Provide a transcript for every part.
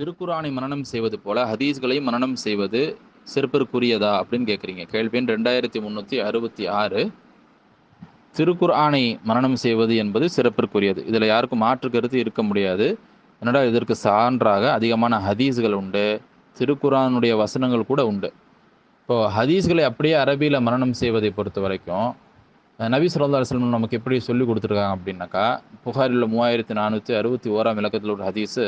திருக்குறானை மனநம் செய்வது போல ஹதீஸ்களை மனநம் செய்வது சிறப்பிற்குரியதா அப்படின்னு கேட்குறீங்க கேள்வி ரெண்டாயிரத்தி முந்நூற்றி அறுபத்தி ஆறு. திருக்குர்ஆனை மரணம் செய்வது என்பது சிறப்பிற்குரியது. இதில் யாருக்கும் மாற்று கருத்து இருக்க முடியாது. என்னடா இதற்கு சான்றாக அதிகமான ஹதீஸ்கள் உண்டு. திருக்குறானுடைய வசனங்கள் கூட உண்டு. இப்போது ஹதீஸ்களை அப்படியே அரபியில் மரணம் செய்வதை பொறுத்த வரைக்கும் நபி சொல்லா செல்வம் நமக்கு எப்படி சொல்லி கொடுத்துருக்காங்க அப்படின்னாக்கா புகாரில் மூவாயிரத்தி நானூற்றி அறுபத்தி ஓராம் இலக்கத்தில் ஒரு ஹதீஸு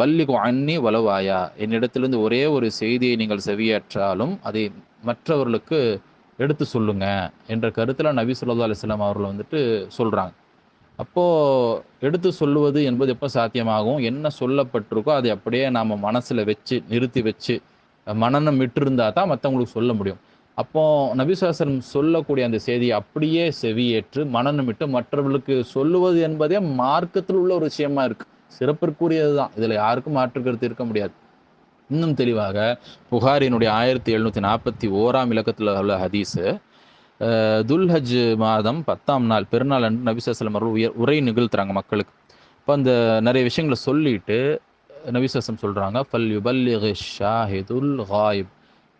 பல்லிகு அன்னி வலவாயா. என்னிடத்திலிருந்து ஒரே ஒரு செய்தியை நீங்கள் செவியேற்றாலும் அதை மற்றவர்களுக்கு எடுத்து சொல்லுங்க என்ற கருத்தில் நபி சொல்லா அலிஸ்லாம் அவர்கள் வந்துட்டு சொல்கிறாங்க அப்போது எடுத்து சொல்லுவது என்பது எப்போ சாத்தியமாகும்? என்ன சொல்லப்பட்டிருக்கோ அதை அப்படியே நாம் மனசில் வச்சு நிறுத்தி வச்சு மனநம் விட்டிருந்தா தான் மற்றவங்களுக்கு சொல்ல முடியும். அப்போ நபிசாசனம் சொல்லக்கூடிய அந்த செய்தியை அப்படியே செவியேற்று மனநமிட்டு மற்றவர்களுக்கு சொல்லுவது என்பதே மார்க்கத்தில் உள்ள ஒரு விஷயமா இருக்குது சிறப்பிற்குரியது தான் இதில் யாருக்கும் மாற்று கருத்து இருக்க முடியாது. இன்னும் தெளிவாக புகாரினுடைய ஆயிரத்தி எழுநூற்றி நாற்பத்தி ஓராம் இலக்கத்தில் உள்ள ஹதீஸு துல்ஹஜ் மாதம் பத்தாம் நாள் பெருநாள் அன்று நபிசாசலம் அவர்கள் உயர் உரை நிகழ்த்துறாங்க மக்களுக்கு. இப்போ அந்த நிறைய விஷயங்களை சொல்லிட்டு நபிசாசம் சொல்கிறாங்க ஃபல் யுபல்லிக் ஷாஹிதுல் ஹாயிப்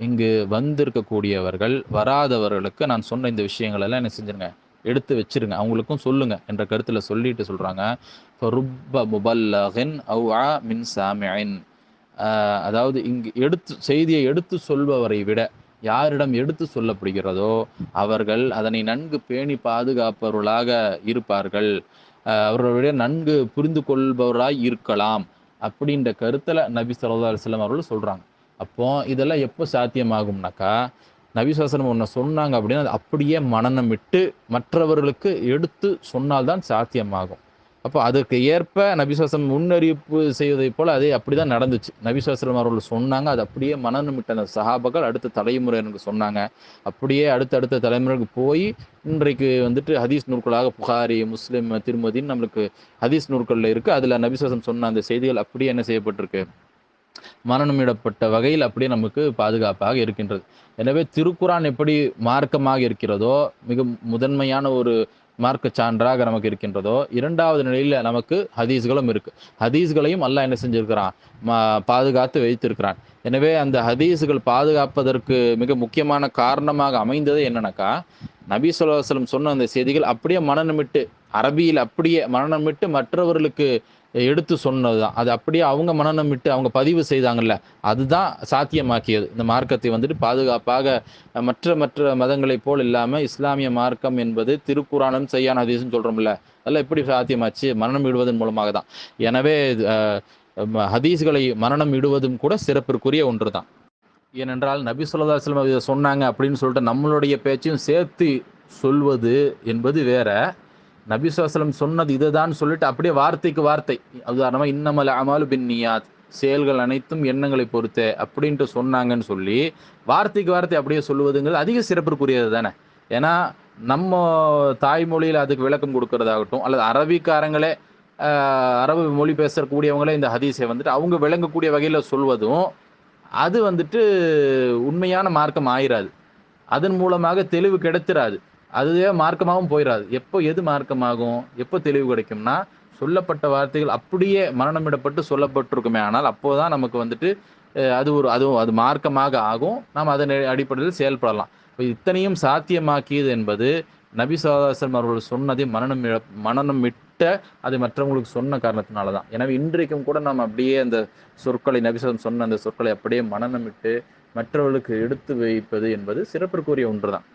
இங்கு வந்திருக்கக்கூடியவர்கள் வராதவர்களுக்கு நான் சொன்ன இந்த விஷயங்கள் எல்லாம் என்ன செஞ்சுருங்க? எடுத்து வச்சிருங்க. அவங்களுக்கும் சொல்லுங்க என்ற கருத்தில் சொல்லிட்டு சொல்கிறாங்க ருப்ப முபல்லகின் அவு ஆ மின் சாமியின். அதாவது இங்கு எடுத்து செய்தியை எடுத்து சொல்பவரை விட யாரிடம் எடுத்து சொல்லப்படுகிறதோ அவர்கள் அதனை நன்கு பேணி பாதுகாப்பவர்களாக இருப்பார்கள். அவர்களுடைய நன்கு புரிந்து கொள்பவராய் இருக்கலாம் அப்படின்ற கருத்தில் நபி சல்லா அலுவலம் அவர்கள் சொல்கிறாங்க அப்போ இதெல்லாம் எப்போ சாத்தியமாகும்னாக்கா நபிசாசனம் ஒன்று சொன்னாங்க அப்படின்னா அது அப்படியே மனநம் விட்டு மற்றவர்களுக்கு எடுத்து சொன்னால்தான் சாத்தியமாகும். அப்போ அதுக்கு ஏற்ப நபிசாசனம் முன்னறிவிப்பு செய்வதை போல் அதே அப்படி தான் நடந்துச்சு. நபிசாசனம் அவர்கள் சொன்னாங்க அது அப்படியே மனநம் விட்ட அந்த சஹாபகள் அடுத்த தலைமுறையினருக்கு சொன்னாங்க. அப்படியே அடுத்த அடுத்த தலைமுறைக்கு போய் இன்றைக்கு வந்துட்டு ஹதீஸ் நூற்களாக புகாரி முஸ்லீம் திருமதின்னு நம்மளுக்கு ஹதீஸ் நூற்களில் இருக்குது அதில் நபிசாசம் சொன்ன அந்த செய்திகள் அப்படியே என்ன செய்யப்பட்டிருக்கு? மரணமிடப்பட்ட வகையில் அப்படியே நமக்கு பாதுகாப்பாக இருக்கின்றது. எனவே திருக்குரான் எப்படி மார்க்கமாக இருக்கிறதோ மிக முதன்மையான ஒரு மார்க்க சான்றாக நமக்கு இருக்கின்றதோ இரண்டாவது நிலையில் நமக்கு ஹதீஸ்களும் இருக்கு. ஹதீஸ்களையும் அல்லாஹ் என்ன செஞ்சிருக்கிறான்? பாதுகாத்து வைத்திருக்கிறான். எனவே அந்த ஹதீஸுகள் பாதுகாப்பதற்கு மிக முக்கியமான காரணமாக அமைந்தது என்னன்னாக்கா நபி சொல்லாஸ்லம் சொன்ன அந்த செய்திகள் அப்படியே மனநமிட்டு அரபியில் அப்படியே மனநமிட்டு மற்றவர்களுக்கு எடுத்து சொன்னது தான் அது அப்படியே அவங்க மனநமிட்டு அவங்க பதிவு செய்தாங்கல்ல அதுதான் சாத்தியமாக்கியது. இந்த மார்க்கத்தை வந்துட்டு பாதுகாப்பாக மற்ற மற்ற மதங்களைப் போல் இல்லாமல் இஸ்லாமிய மார்க்கம் என்பது திருக்குறானும் செய்யான ஹதீஸ்னு சொல்கிறோம்ல அதெல்லாம் எப்படி சாத்தியமாச்சு? மரணம் இடுவதன் மூலமாக தான் எனவே ஹதீஸ்களை மரணம் இடுவதும் கூட சிறப்பிற்குரிய ஒன்று தான் ஏனென்றால் நபி சொல்லா செல்லம் இதை சொன்னாங்க அப்படின்னு சொல்லிட்டு நம்மளுடைய பேச்சையும் சேர்த்து சொல்வது என்பது வேற. நபிசுவலம் சொன்னது இதுதான் சொல்லிட்டு அப்படியே வார்த்தைக்கு வார்த்தை. உதாரணமாக இன்னமல் அமாலு பின் நியாத். செயல்கள் அனைத்தும் எண்ணங்களை பொறுத்தே அப்படின்ட்டு சொன்னாங்கன்னு சொல்லி வார்த்தைக்கு வார்த்தை அப்படியே சொல்லுவதுங்கிறது அதிக சிறப்புக்குரியது தானே. ஏன்னா நம்ம தாய்மொழியில் அதுக்கு விளக்கம் கொடுக்கறதாகட்டும் அல்லது அரபிக்காரங்களே அரபு மொழி பேசக்கூடியவங்களே இந்த ஹதீஸை வந்துட்டு அவங்க விளங்கக்கூடிய வகையில் சொல்வதும் அது வந்துட்டு உண்மையான மார்க்கம் ஆயிராது. அதன் மூலமாக தெளிவு கிடைத்திராது. அதுவே மார்க்கமாகவும் போயிடாது எப்போ எது மார்க்கமாகும்? எப்போ தெளிவு கிடைக்கும்னா சொல்லப்பட்ட வார்த்தைகள் அப்படியே மரணமிடப்பட்டு சொல்லப்பட்டிருக்குமே. ஆனால் அப்போதான் நமக்கு வந்துட்டு அது ஒரு அதுவும் அது மார்க்கமாக ஆகும். நாம் அதன் அடிப்படையில் செயல்படலாம். இப்போ இத்தனையும் சாத்தியமாக்கியது என்பது நபி சதாசன் அவர்கள் சொன்னதை மனநம் மனநம் விட்ட அதை மற்றவங்களுக்கு சொன்ன காரணத்தினால தான் எனவே இன்றைக்கும் கூட நாம் அப்படியே அந்த சொற்களை நபிசாதம் சொன்ன அந்த சொற்களை அப்படியே மனநம் விட்டு மற்றவர்களுக்கு எடுத்து வைப்பது என்பது சிறப்பிற்குரிய ஒன்று தான்